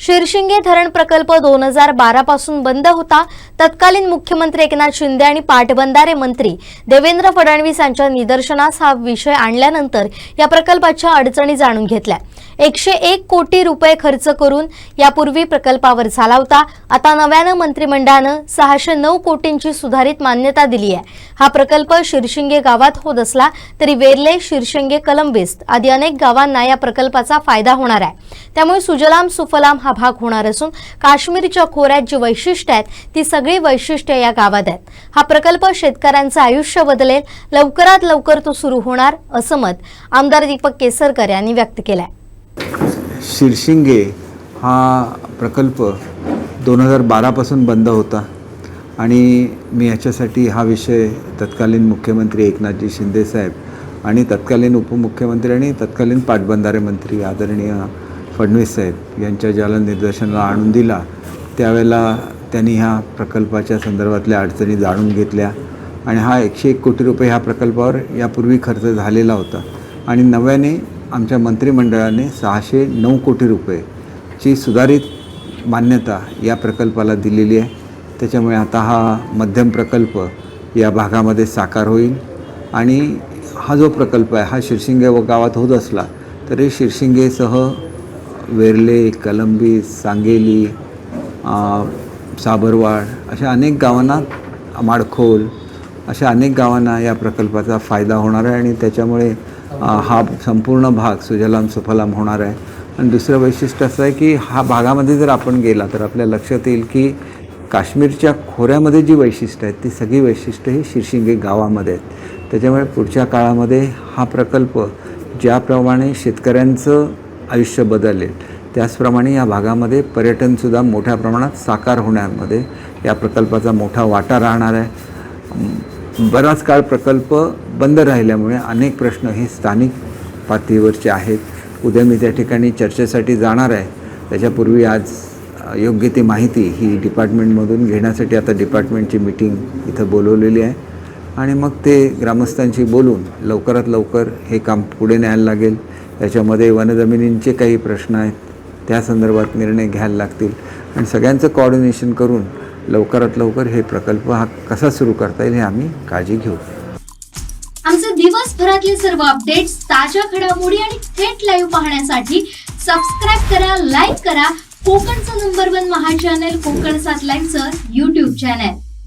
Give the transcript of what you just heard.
शिरशिंगे धरण प्रकल्प दोन हजार बारा पासून बंद होता. तत्कालीन मुख्यमंत्री एकनाथ शिंदे आणि पाटबंधारे मंत्री देवेंद्र फडणवीस यांच्या निदर्शनास हा विषय आणल्यानंतर या प्रकल्पाच्या अडचणी जाणून घेतल्या. एकशे एक कोटी रुपये खर्च करून यापूर्वी प्रकल्पावर झाला होता. आता नव्यानं मंत्रिमंडळानं सहाशे नऊ कोटींची सुधारित मान्यता दिली आहे. हा प्रकल्प शिरशिंगे गावात होत असला तरी वेर्ले शिरशिंगे कलंबिस्त आदी अनेक गावांना या प्रकल्पाचा फायदा होणार आहे. त्यामुळे सुजलाम सुफलाम हा भाग होणार असून काश्मीरच्या खोऱ्यात जी वैशिष्ट्य आहेत ती सगळी वैशिष्ट्ये या गावात आहेत. हा प्रकल्प शेतकऱ्यांचं आयुष्य बदलेल लवकरात लवकर तो सुरू होणार असं मत आमदार दीपक केसरकर यांनी व्यक्त केलं आहे शिरशिंगे हा प्रकल्प दोन हजार बारापासून बंद होता आणि मी याच्यासाठी हा विषय तत्कालीन मुख्यमंत्री एकनाथजी शिंदेसाहेब आणि तत्कालीन उपमुख्यमंत्री आणि तत्कालीन पाटबंधारे मंत्री आदरणीय फडणवीस साहेब यांच्या ज्याला निदर्शनाला आणून दिला त्यावेळेला त्यांनी ह्या प्रकल्पाच्या संदर्भातल्या अडचणी जाणून घेतल्या. आणि हा एकशे एक कोटी रुपये ह्या प्रकल्पावर यापूर्वी खर्च झालेला होता. आणि नव्याने आमच्या मंत्रिमंडळाने सहाशे नऊ कोटी रुपयेची सुधारित मान्यता या प्रकल्पाला दिलेली आहे. त्याच्यामुळे आता हा मध्यम प्रकल्प या भागामध्ये साकार होईल. आणि हा जो प्रकल्प आहे हा शिरशिंगे व गावात होत असला तरी शिरशिंगेसह वेर्ले कलंबी सांगेली साबरवाड अशा अनेक गावांना माडखोल अशा अनेक गावांना या प्रकल्पाचा फायदा होणार आहे आणि त्याच्यामुळे हा संपूर्ण भाग सुजलाम सुफलाम होणार आहे. आणि दुसरं वैशिष्ट्य असं आहे की हा भागामध्ये जर आपण गेला तर आपल्या लक्षात येईल की काश्मीरच्या खोऱ्यामध्ये जी वैशिष्ट्य आहेत ती सगळी वैशिष्ट्य ही शिरशिंगे गावामध्ये आहेत. त्याच्यामुळे पुढच्या काळामध्ये हा प्रकल्प ज्याप्रमाणे शेतकऱ्यांचं आयुष्य बदलेल. त्याचप्रमाणे या भागामध्ये पर्यटनसुद्धा मोठ्या प्रमाणात साकार होण्यामध्ये या प्रकल्पाचा मोठा वाटा राहणार आहे. बराच काळ प्रकल्प बंद राहिल्यामुळे अनेक प्रश्न हे स्थानिक पातळीवरचे आहेत. उद्या मी त्या ठिकाणी चर्चेसाठी जाणार आहे. त्याच्यापूर्वी आज योग्य ती माहिती ही डिपार्टमेंटमधून घेण्यासाठी आता डिपार्टमेंटची मीटिंग इथं बोलवलेली आहे. आणि मग ते ग्रामस्थांशी बोलून लवकरात लवकर हे काम पुढे न्यायला लागेल. त्याच्यामध्ये वनजमिनींचे काही प्रश्न आहेत. त्या संदर्भात निर्णय घ्यायला लागतील. आणि सगळ्यांचं कॉर्डिनेशन करून लवकरात लवकर हे प्रकल्प हा कसा सुरू करता येईल हे आम्ही काळजी घेऊ. आमचे दिवसभरातले सर्व अपडेट्स ताज्या घडामोडी आणि थेट लाईव्ह पाहण्यासाठी सबस्क्राईब करा लाईक करा. कोकणचं नंबर वन महा चॅनल कोकण सात लाईनचं युट्यूब चॅनल